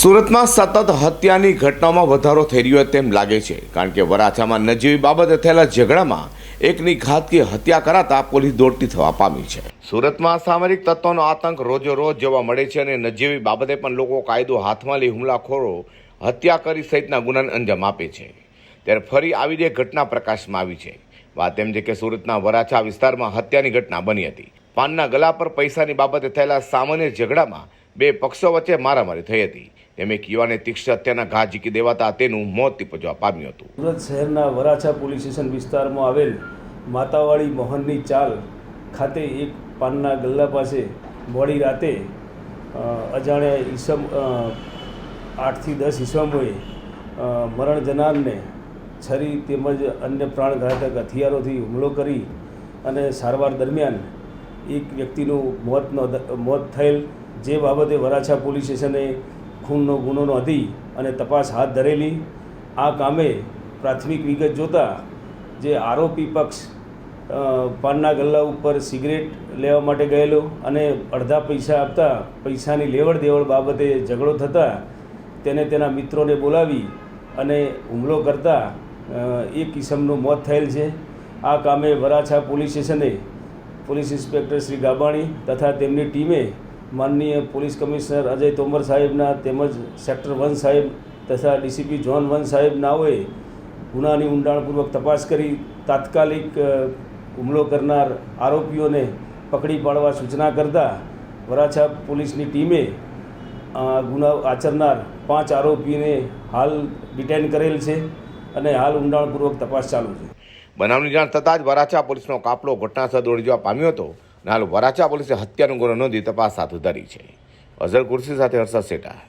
સુરતમાં સતત હત્યાની ઘટનામાં વધારો થઈ રહ્યો તેમ લાગે છે. કારણ કે વરાછામાં નજીવી બાબતે થયેલા ઝઘડામાં એકની ઘાતકી હત્યા કરાતા પોલીસ દોડતી થવા પામી છે. સુરતમાં સામરિક તત્વોનો આતંક રોજો રોજ જોવા મળે છે અને નજીવી બાબતે પણ લોકો કાયદો હાથમાં લઈ હુમલાખોરો હત્યા કરી સહિતના ગુનાને અંજામ આપે છે. ત્યારે ફરી આવી એક ઘટના પ્રકાશમાં આવી છે. વાત એમ છે કે સુરતના વરાછા વિસ્તારમાં હત્યાની ઘટના બની હતી. પાનના ગલા પર પૈસાની બાબતે થયેલા સામાન્ય ઝઘડામાં બે પક્ષો વચ્ચે મારામારી થઈ હતી. તેમ એક યુવાને તીક્ષ્ણ હત્યાના ઘા ઝીકી દેવાતા તેનું મોત નીપજવા પામ્યું હતું. સુરત શહેરના વરાછા પોલીસ સ્ટેશન વિસ્તારમાં આવેલ માતાવાડી મોહનની ચાલ ખાતે એક પાનના ગલ્લા પાસે મોડી રાતે અજાણ્યા ઈસમ આઠથી દસ ઈસમોએ મરણ જનારને છરી તેમજ અન્ય પ્રાણઘાતક હથિયારોથી હુમલો કરી અને સારવાર દરમિયાન એક વ્યક્તિનું મોત મોત થયેલ. જે બાબતે વરાછા પોલીસ સ્ટેશને ખૂનનો ગુનો નોંધી અને તપાસ હાથ ધરેલી. આ કામે પ્રાથમિક વિગત જોતાં જે આરોપી પક્ષ પાનના ગલ્લા ઉપર સિગરેટ લેવા માટે ગયેલો અને અડધા પૈસા આપતા પૈસાની લેવડ દેવડ બાબતે ઝઘડો થતાં તેને તેના મિત્રોને બોલાવી અને હુમલો કરતા એ કિસમનું મોત થયેલ છે. આ કામે વરાછા પોલીસ સ્ટેશને પોલીસ ઇન્સ્પેક્ટર શ્રી ગાબાણી તથા તેમની ટીમે માનનીય પોલીસ કમિશનર અજય તોમર સાહેબના તેમજ સેક્ટર વન સાહેબ તથા ડીસીપી જોન વન સાહેબ નાઓએ ગુનાની ઊંડાણપૂર્વક તપાસ કરી, તાત્કાલિક હુમલો કરનાર આરોપીઓને પકડી પાડવા સૂચના કરતા વરાછા પોલીસની ટીમે ગુના આચરનાર પાંચ આરોપીને હાલ ડિટેન કરેલ છે અને હાલ ઊંડાણપૂર્વક તપાસ ચાલુ છે. બનાવની જાણ થતાં જ વરાછા પોલીસનો કાફલો ઘટનાસ્થળ દોડી જવા પામ્યો હતો. હાલ વરાછા પોલીસે હત્યાનો ગુનો નોંધી તપાસ હાથ ધરી છે. અઝર કુર્સી સાથે હર્ષદ સેટા